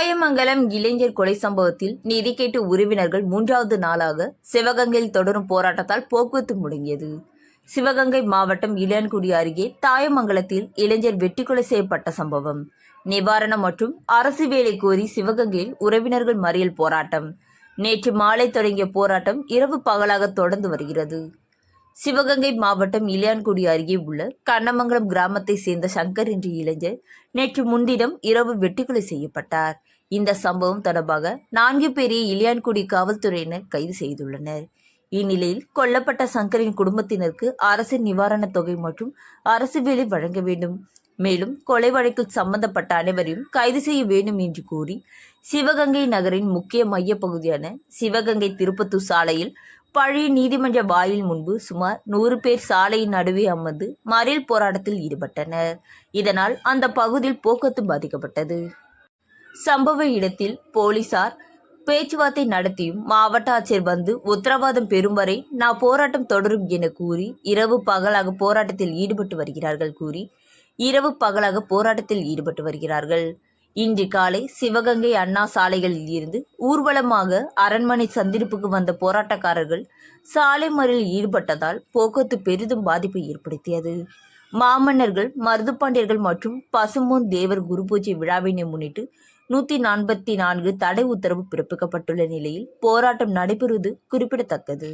தாயமங்கலம் இளைஞர் கொலை சம்பவத்தில் நிதி கேட்டு உறவினர்கள் மூன்றாவது நாளாக சிவகங்கையில் தொடரும் போராட்டத்தால் போக்குவரத்து முடங்கியது. சிவகங்கை மாவட்டம் இளையான்குடி அருகே தாயமங்கலத்தில் இளைஞர் வெட்டி கொலை செய்யப்பட்ட சம்பவம். நிவாரணம் மற்றும் அரசு வேலை கோரி சிவகங்கையில் உறவினர்கள் மறியல் போராட்டம். நேற்று மாலை தொடங்கிய போராட்டம் இரவு பகலாக தொடர்ந்து வருகிறது. சிவகங்கை மாவட்டம் இளையான்குடி அருகே உள்ள கண்ணமங்கலம் கிராமத்தை சேர்ந்த சங்கர் என்ற இளைஞர் நேற்று முன்தினம் இரவு வெட்டுக்கொலை செய்யப்பட்டார். இந்த சம்பவம் தொடர்பாக நான்கு பேரை இளியான்குடி காவல்துறையினர் கைது செய்துள்ளனர். இந்நிலையில் கொல்லப்பட்ட சங்கரின் குடும்பத்தினருக்கு அரசு நிவாரணத் தொகை மற்றும் அரசு வேலை வழங்க வேண்டும். மேலும் கொலை வழக்கில் சம்பந்தப்பட்ட அனைவரையும் கைது செய்ய வேண்டும் என்று கூறி சிவகங்கை நகரின் முக்கிய மையப்பகுதியான சிவகங்கை திருப்பத்தூர் சாலையில் பழைய நீதிமன்ற வாயில் முன்பு சுமார் நூறு பேர் சாலையின் நடுவே அமர்ந்து மறியல் போராட்டத்தில் ஈடுபட்டனர். இதனால் அந்த பகுதியில் போக்குவரத்து பாதிக்கப்பட்டது. சம்பவ இடத்தில் போலீசார் பேச்சுவார்த்தை நடத்தியும் மாவட்ட ஆட்சியர் வந்து உத்தரவாதம் பெறும் வரை நான் போராட்டம் தொடரும் என கூறி இரவு பகலாக போராட்டத்தில் ஈடுபட்டு வருகிறார்கள் கூறி இரவு பகலாக போராட்டத்தில் ஈடுபட்டு வருகிறார்கள். இன்று காலை சிவகங்கை அண்ணா சாலைகளில் இருந்து ஊர்வலமாக அரண்மனை சந்திப்புக்கு வந்த போராட்டக்காரர்கள் சாலை மறியலில் ஈடுபட்டதால் போக்குவரத்து பெரிதும் பாதிப்பை ஏற்படுத்தியது. மாமன்னர்கள் மருதுப்பாண்டியர்கள் மற்றும் பசும்பொன் தேவர் குரு பூஜை விழாவினை முன்னிட்டு நூத்தி நாற்பத்தி நான்கு தடை உத்தரவு பிறப்பிக்கப்பட்டுள்ள நிலையில் போராட்டம் நடைபெறுவது குறிப்பிடத்தக்கது.